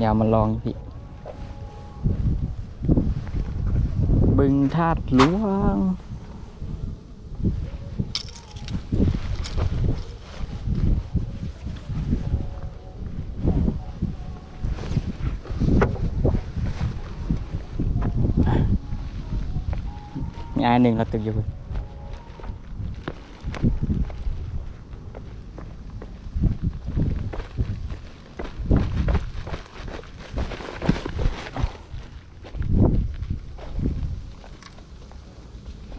ดี๋ยวมาลองพี่ บึงธาตุหลวงมีอันหนึ่งเราตึกอยู่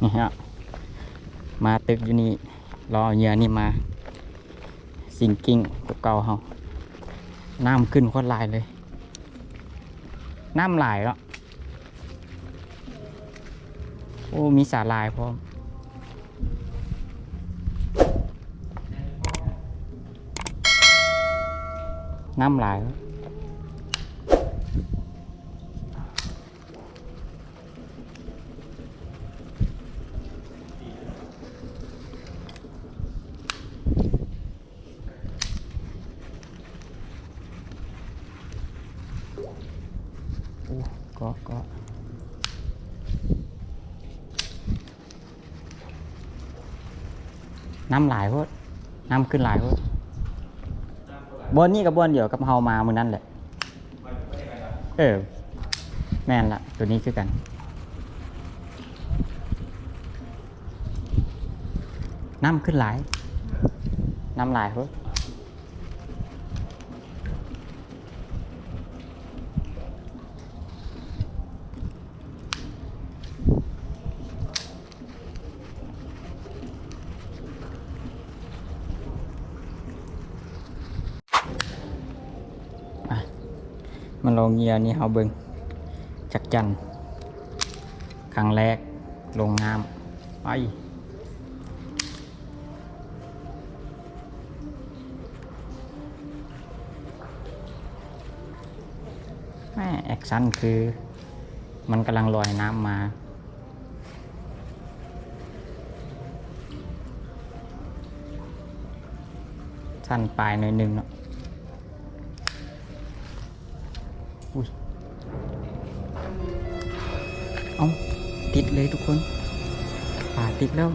นี่ฮะ มาตึกอยู่นี่รอเหยื่อนี่มา สิงกิ้งตัวเก่าเฮาน้ำขึ้นโคตรลายเลย น้ำหลายแล้วโอ้ มีสาลายพร้อมน้ำหลายแล้วโอ้ก็ก็ น้ำหลายโพดน้ำขึ้นหลายโพดบนนี่กับบนเดียวกับเฮามามือนั่นแหละ เออ แม่นละตัวนี้คือกัน น้ำขึ้นหลาย น้ำหลายโพด มันลงเหยียนี่เฮาเบิงจักจันครั้งแรกลงน้ำไปแม่แอคชั่นคือมันกำลังลอยน้ำมา สั้นปลายหน่อยหนึ่งเนาะ อุ้ยเอาติดเลยทุกคนป่าติดแล้ว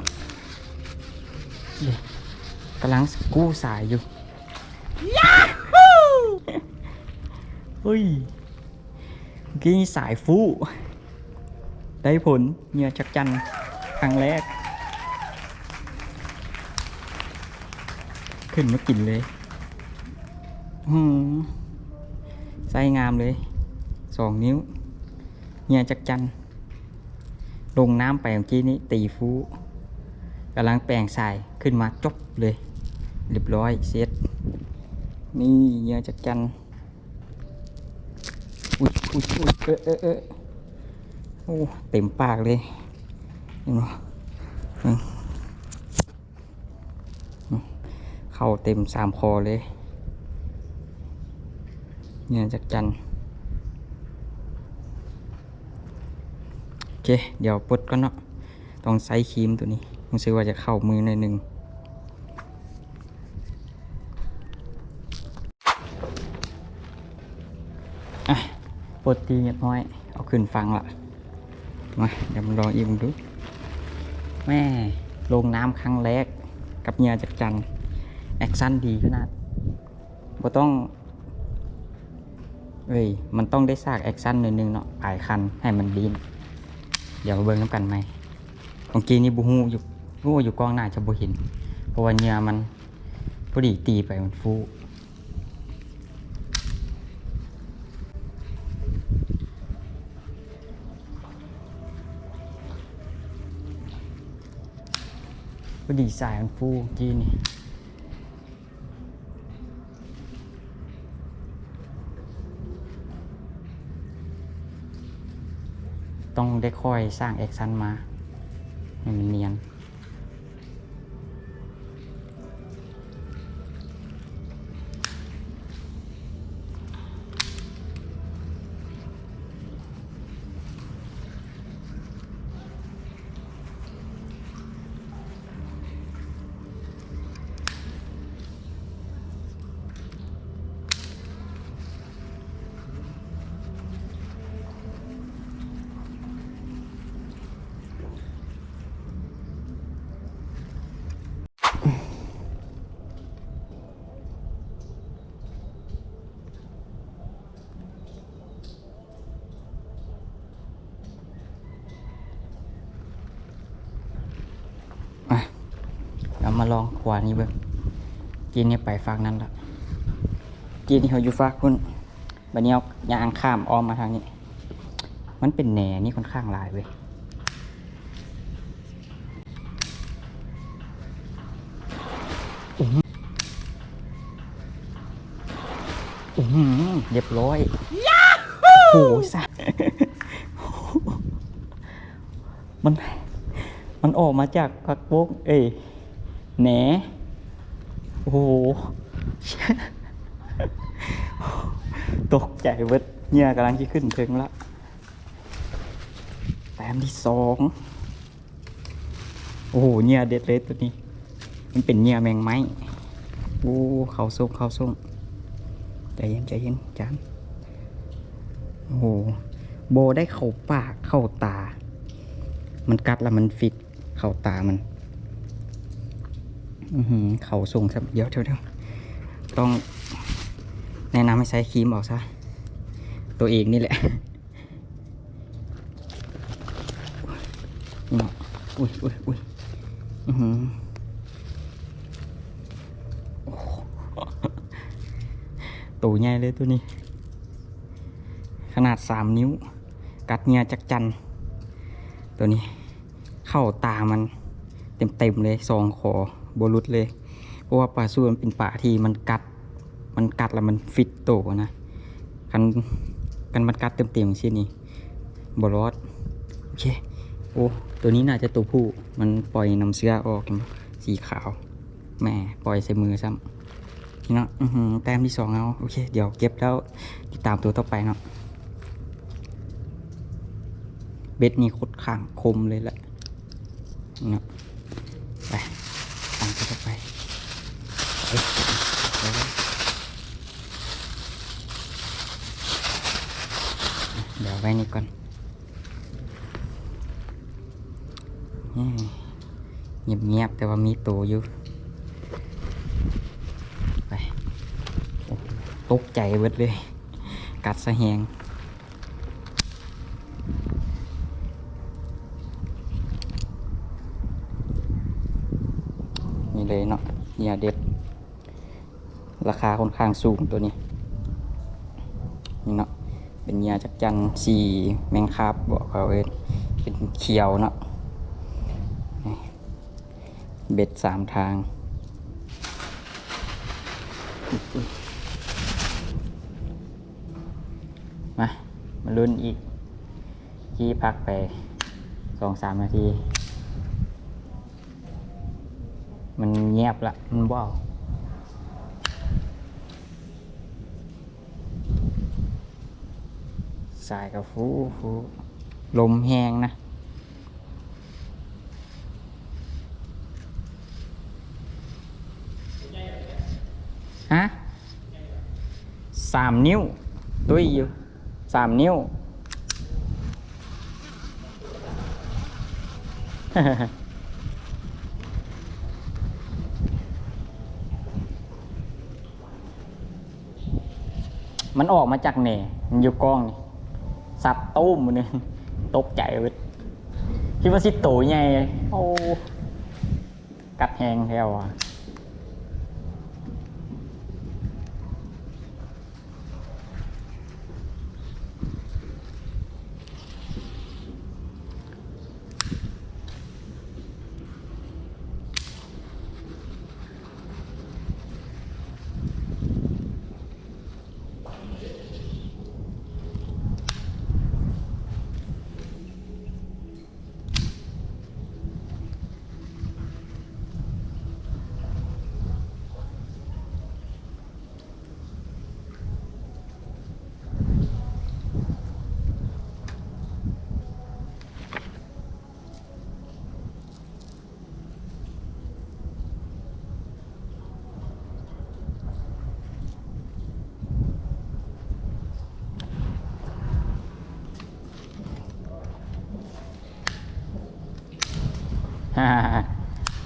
เย้กำลังกู้สายอยู่ยาฮูเฮ้ยเมื่อกี้สายฟูได้ผลเหงื่อชักจันครั้งแรก ขึ้นมากินเลยอืมไส้งามเลย สองนิ้วเฮียจักจันลงน้ำไปเมื่อกี้นี้ตีฟูกำลังแปลงสายขึ้นมาจบเลย เรียบร้อยเสร็จนี่เฮียจักจันอุ้ยอุ้ยอุ้ยเออเออเออโอ้เต็มปากเลยเห็นไหมอืมอืมเข้าเต็มสามคอเลยเนี่ยจักจันโอ เค เดี๋ยวปลดก่อนเนาะต้องใช้ครีมตัวนี้รู้สึกว่าจะเข้ามือหน่อยหนึ่งอะปลดตีเรียบร้อย เอาขึ้นฟังละมาเดี๋ยวมาลองอีกมึงดู แม่ลงน้ำครั้งแรก กับเงียจักจันแอคชั่นดีขนาดบ่ต้องเอ้ย มันต้องได้ซากแอคชั่นหน่อยนึงเนาะปลายคันให้มันดีน เดี๋ยวมาเบิ่งน้ำกันไหมบางทีนี่บูฮูอยู่บูฮูอยู่กองหน้าจะบูเห็น เพราะว่าเหงื่อมันพอดีตีไปมันฟูพอดีสายมันฟูกี้นี่ ต้องได้ค่อยสร้างแอคชั่นมาให้มันเนียน มาลองขวานี้เบิ่งจีนเนี่ยไปฝากนั้นละจีนนี่เขาอยู่ฝากคุณบันนี้เอายางข้ามอ้อมมาทางนี้ มันเป็นแหน่นี่ค่อนข้างลายเว้ยอื้อหืออื้อหือเรียบร้อยโอ้โหสัสมัน มันออกมาจากพักโป๊กเอ้ แหนโอ้โหตกใจเวิดเนี่ยกำลังจะขึ้นถึงละแต้มที่สองโอ้โหเนี่ยเด็ดเลยตัวนี้ มันเป็นเนี่ยแมงไม้โอ้เขาส่งเขาส่งใจเย็นใจเย็นจานโอ้โหโบได้เข้าปากเข้าตา มันกัดแล้วมันฟิตเข้าตามัน เขาส่งครับเดี๋ยวเดี๋ยวเดี๋ยวต้องแนะนำให้ใช้ครีมออกซะ ตัวเองนี่แหละอุ้ยอุ้ยอุ้ยอือหือโอ้โหตัวใหญ่เลยตัวนี้ ขนาดสามนิ้ว กัดเงียจักจัน ตัวนี้ เข้าตามัน เต็มๆเลยสองคอ บรุดเลย เพราะว่าปลาสู้มันเป็นปลาที่มันกัด มันกัดแล้วมันฟิตโตนะกันกันมันกัดเต็มๆเช่นนี้บรอดโอเคโอ้ตัวนี้น่าจะตัวผู้มันปล่อยน้ำเสื้อออกสีขาวแหม่ปล่อยใส่มือซ้ำนี่เนาะแต้มที่สองเอาโอเค เดี๋ยวเก็บแล้วติดตามตัวต่อไปเนาะเบ็ดนี่โคตรข้างคมเลยแหละนี่เนาะไปตามตัวต่อไปเอ้ยเดี๋ยวเดี๋ยว ไว้นี่ก่อนเงียบเงียบๆแต่ว่ามีตัวอยู่ไปตกใจเบิดเลย กัดสะแหงนี่เลยเนาะเนี่ยเด็ด ราคาค่อนข้างสูงตัวนี้ นี่เนาะ เป็นยาจักจันสีแมงคาบบอกเขาเองเป็นเขียวเนาะเบ็ดสามทาง มา มาลุ้นอีกที่พักไปสองสามนาที มันเงียบละ มันว้าวายกับฟูฟูลมแห้งนะ ฮะสามนิ้วตุ้ยอยู่สามนิ้ว มันออกมาจากแหน่มันอยู่กล้องนี่ สัตว์ตุ้มมันนึงตกใจเว้ยคิดว่าสิโตใหญ่เลยโอ้กัดแหงแถวอะ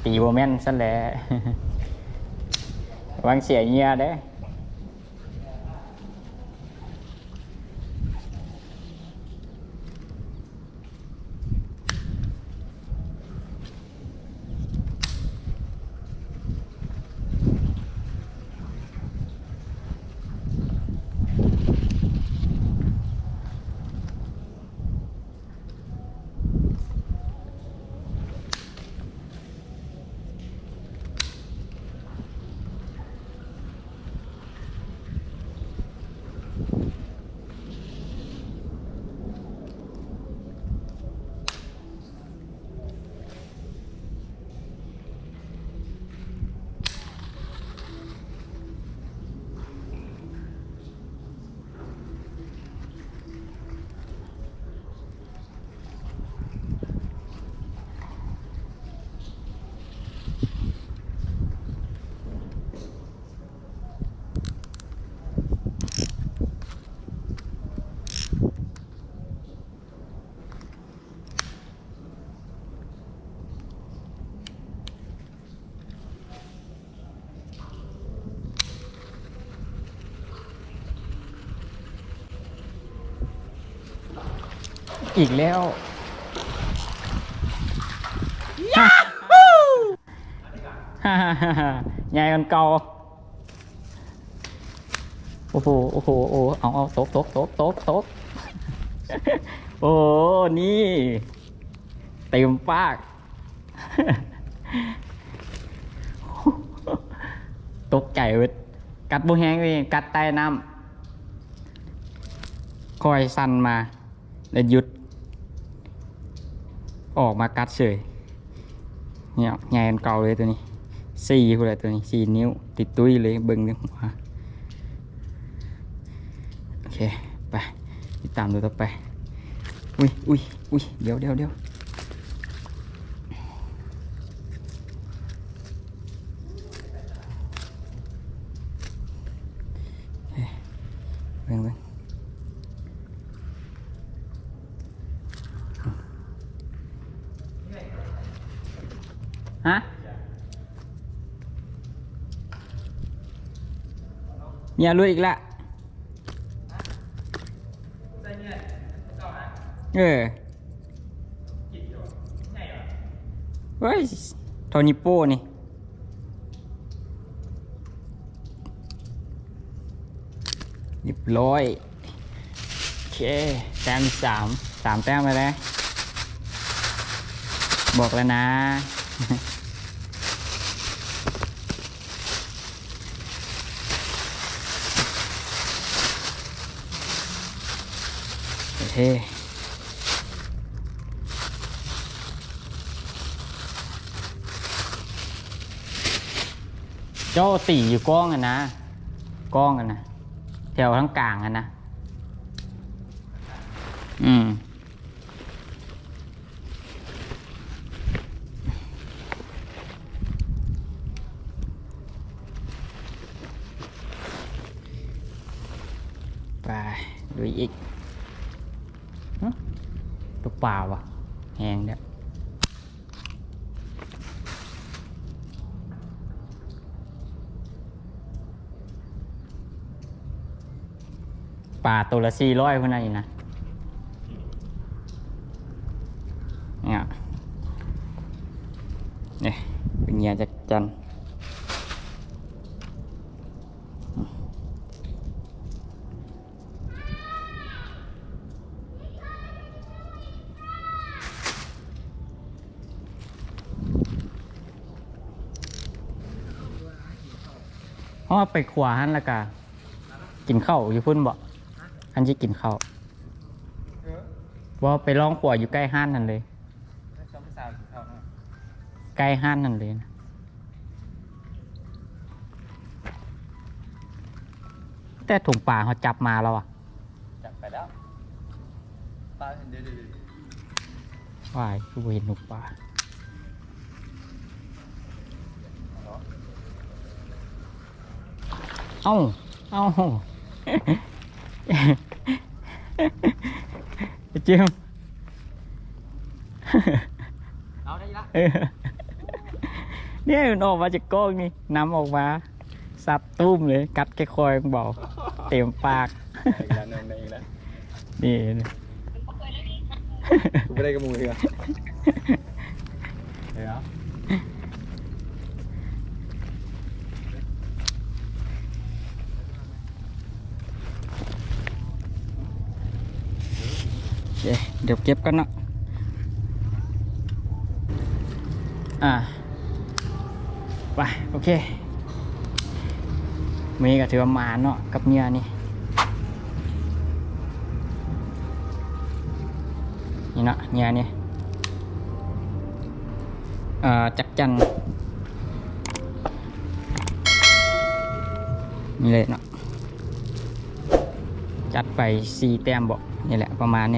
ตีโบแมนซะแล้ววางเสียเงียเด้ อีกแล้วฮ่าฮ่าฮ่าฮ่าใหญ่กันเก่าโอ้โหโอ้โหโอ้โหเอาเอาตบตบตบตบตบโอ้โหนี่เต็มปาก ตกใจเว้ยกัดบุแหงเลยกัดใต้น้ำคอยสั่นมาแล้วหยุด ออกมากัดเฉยเนี่ยใหญ่กันเก่าเลยตัวนี้สี่คนเลยตัวนี้สี่นิ้ว ติดตุ้ยเลยเบิ้งในหัวโอเคไปติดตามดูต่อไปอุ้ยอุ้ยอุ้ยเดี๋ยวเดี๋ยวเดี๋ยวเฮ้ยเบิ่งเบิ่งฮะ เนี่ยรู้อีกละเออเฮ้ยโทนิโป้นี่เรียบร้อยโอเคแต้มสามสามแต้มไปแล้วบอกแล้วนะ เคเจ้าตีอยู่กล้องอะนะกล้องอะนะแถวทั้งกลางอะนะ อืม ไปดูอีกฮะ ปล่าวะแหงเด้อป่าตัวละสี่ร้อยคนนั้นนะเนี่ยเป็นเงียจักจันเพราะว่าไปขวาหันและกะกินข้าวอยู่พุ่นบ่อันที่กินข้าวว่าไปลองขวาอยู่ใกล้ห้านนั่นเลยใกล้ห้านนั่นเลยนะแต่ถุงป่าเขาจับมาแล้วอะจับไปแล้วปลาเดี๋ยวเดี๋ยวเดี๋ยววายคือบ่เห็นถุงป่า เอาเอาเจมเอาได้ละเนี่ยมันออกมาจากก้องนี่น้ำออกมาสับตุ้มเลย กัดแกคอยบอก เต็มปากอีกแล้วหนึ่งได้อีกแล้วนี่กูไม่ได้กับมือเหรอเดี๋ยวโอ เคเดี๋ยวเก็บกันเนาะอ่าไปโอเคมีก็ถือว่ามาเนาะกับเมียนี่นี่เนาะเมียนี่เอ่อจักจันนี่เลยเนาะจัดไปสี่แต้มบอกนี่แหละประมาณนี้